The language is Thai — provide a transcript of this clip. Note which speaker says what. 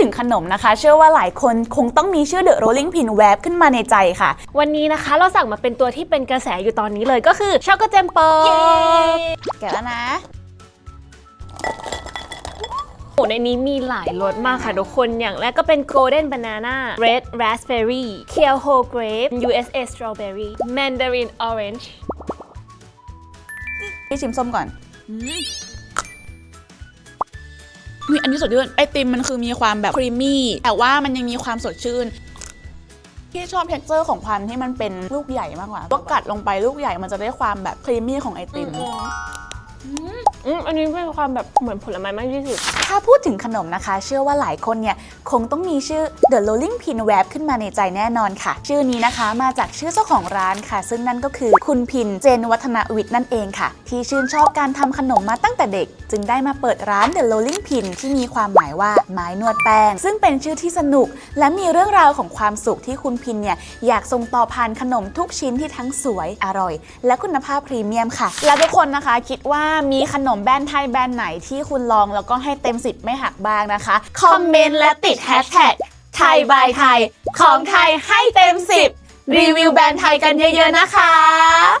Speaker 1: ถึงขนมนะคะ เชื่อว่าหลายคนคงต้องมีชื่อ The Rolling Pin แวบขึ้นมาในใจค่ะ
Speaker 2: วันนี้นะคะเราสั่งมาเป็นตัวที่เป็นกระแสอยู่ตอนนี้เลยก็คือช็อกโกแจมปอ
Speaker 1: แกะแล้วนะ
Speaker 2: โอ้ในนี้มีหลายรสมากค่ะทุกคน อย่างแรกก็เป็น golden banana red raspberry kale whole grape USA strawberry mandarin orange
Speaker 1: พี่ชิมส้มก่อน มีอันนี้สดชื่นไอติมมันคือมีความแบบครีมมี่แต่ว่ามันยังมีความสดชื่นพี่ชอบเท็กเจอร์ของความที่มันเป็นลูกใหญ่มากกว่าก็กัดลงไปลูกใหญ่มันจะได้ความแบบครีมมี่ของไอติม
Speaker 2: อืมอันนี้เป็นความแบบเหมือนผลไม้มากที่สุด
Speaker 1: ถ้าพูดถึงขนมนะคะ เชื่อว่าหลายคนเนี่ย คงต้องมีชื่อ The Rolling Pin แวบขึ้นมาในใจแน่นอนค่ะ ชื่อนี้นะคะมาจากชื่อเจ้าของร้านค่ะ ซึ่งนั่นก็คือคุณพินเจนวัฒนวิทย์นั่นเองค่ะ ที่ชื่นชอบการทำขนมมาตั้งแต่เด็ก จึงได้มาเปิดร้าน The Rolling Pin ที่มีความหมายว่าไม้นวดแป้งซึ่งเป็นชื่อที่สนุก และมีเรื่องราวของความสุขที่คุณพินเนี่ยอยากส่งต่อผ่านขนมทุกชิ้นที่ทั้งสวยอร่อย และคุณภาพพรีเมียมค่ะ และทุกคนนะคะคิดว่ามีขนมแบรนด์ไทยแบรนด์ไหนที่คุณลองแล้วก็ให้เต็มสิบไม่หักบ้างนะคะ คอมเมนต์และติดแฮชแท็กไทยบายไทย ของไทยให้เต็มสิบรีวิวแบรนด์ไทยกันเยอะๆนะคะ